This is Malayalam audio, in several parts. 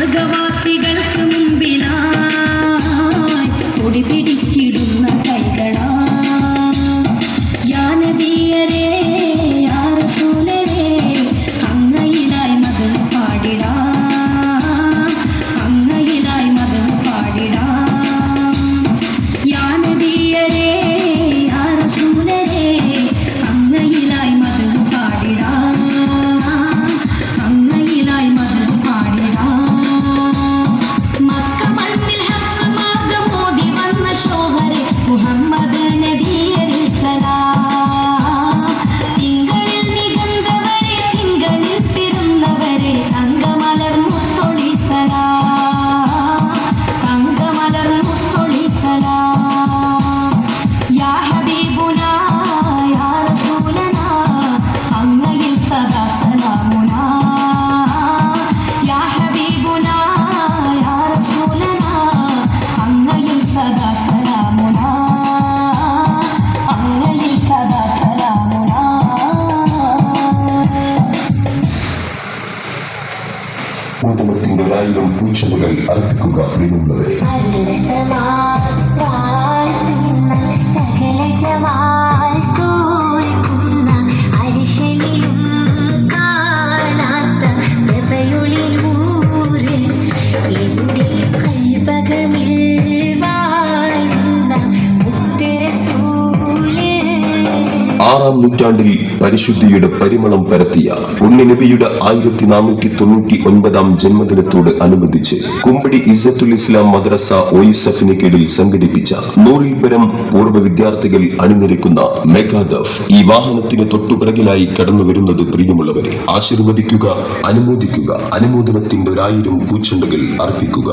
சொர்க்கவாசிகள் ആശംസകൾ അർപ്പിക്കുക പ്രിയമുള്ളവരെ ആറാം നൂറ്റാണ്ടിൽ പരിശുദ്ധിയുടെ പരിമളം പരത്തിയ ഉണ്ണിനബിയുടെ ആയിരത്തി നാനൂറ്റി തൊണ്ണൂറ്റി ഒൻപതാം ജന്മദിനത്തോട് അനുബന്ധിച്ച് കുമ്പടി ഇസത്തുൽ ഇസ്ലാം മദ്രസ ഒയിസഫിന് കീഴിൽ സംഘടിപ്പിച്ച നൂറിൽ പരം പൂർവ വിദ്യാർത്ഥികൾ അണിനിരക്കുന്ന മെഗാദഫ് ഈ വാഹനത്തിന് തൊട്ടുപിറകിലായി കടന്നു വരുന്നത് പ്രിയമുള്ളവരെ ആശീർവദിക്കുക അനുമോദിക്കുക അനുമോദനത്തിന്റെ ഒരായിരം പൂച്ചെണ്ടുകൾ അർപ്പിക്കുക.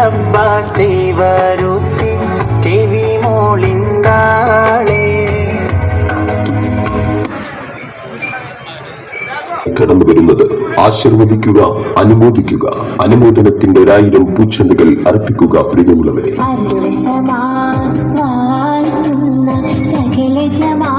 റബ്ബാസിവരുത്തി ചെവി മോളിന്താളെ കടന്നു വരുന്നത് ആശീർവദിക്കുക അനുമോദിക്കുക അനുമോദനത്തിന്റെ ഒരായിരം പൂച്ചെണ്ടുകൾ അർപ്പിക്കുക പ്രിയമുള്ളവരെ സകല ജമാ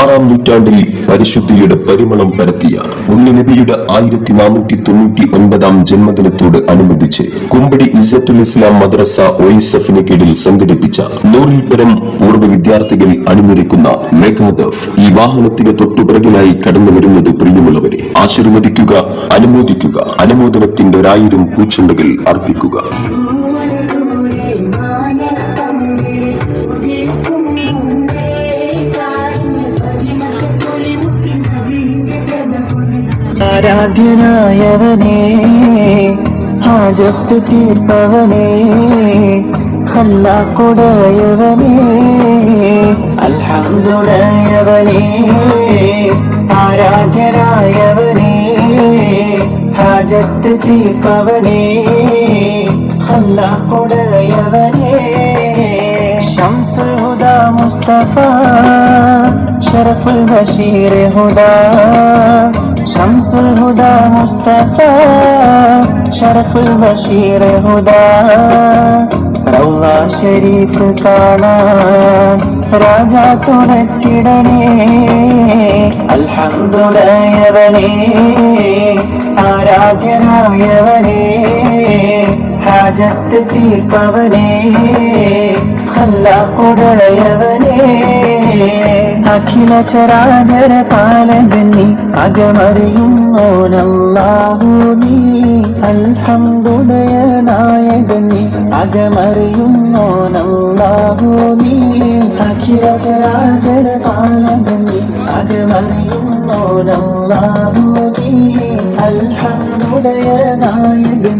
ആറാം നൂറ്റാണ്ടിൽ പരിശുദ്ധിയുടെ പരിമളം പരത്തിയ പുണ്യനബിയുടെ ആയിരത്തി നാനൂറ്റി തൊണ്ണൂറ്റി ഒൻപതാം ജന്മദിനത്തോട് അനുബന്ധിച്ച് കുമ്പടി ഇസത്തുൽ ഇസ്ലാം മദ്രസ ഒയിസഫിന് കീഴിൽ സംഘടിപ്പിച്ച നൂറിൽ പരം പൂർവ വിദ്യാർത്ഥികൾ അണിനിരക്കുന്ന മെഗാദഫ് ഈ വാഹനത്തിന് തൊട്ടുപിറകിലായി കടന്നു വരുന്നത് പ്രിയമുള്ളവരെ ആശീർവദിക്കുക അനുമോദിക്കുക അനുമോദനത്തിന്റെ ഒരായിരം പൂച്ചുണ്ടകൾ അർപ്പിക്കുക. ആരാധ്യനായവനേ ഹാജത്ത് തീർപ്പവനേ ഹല്ലാക്കുടയവനേ അൽഹംദുലയവനേ ആരാധ്യനായവനേ ഹാജത്ത് തീർപ്പവനേ ഹല്ലാക്കുടയവനേ ഹുദ മുസ്തഫ ഷറഫുൽ ബഷീർ ഹുദാ. ശംസുൽ ഹുദ മുസ്തഫ ഷറഫുൽ ബഷീർ ഹുദ. റൗള ഷരീഫ് കാണാൻ രാജാ തുണച്ചിടണേ അൽഹംദുലയവനേ ആരാധ്യനായവനേ. ഹാജത്ത് തീർപ്പവനേ ഹല്ലാക്കുടയവനേ അഖില ചരാചര പാലകന്നി അകമറിയുന്നോനല്ലാഹു നീ. അൽഹംദുലയ നായകന്നി അകമറിയുന്നോനല്ലാഹു നീ. അഖില ചരാചര പാലകന്നി അകമറിയുന്നോനല്ലാഹു നീ. അൽഹംദുലയ നായകന്നി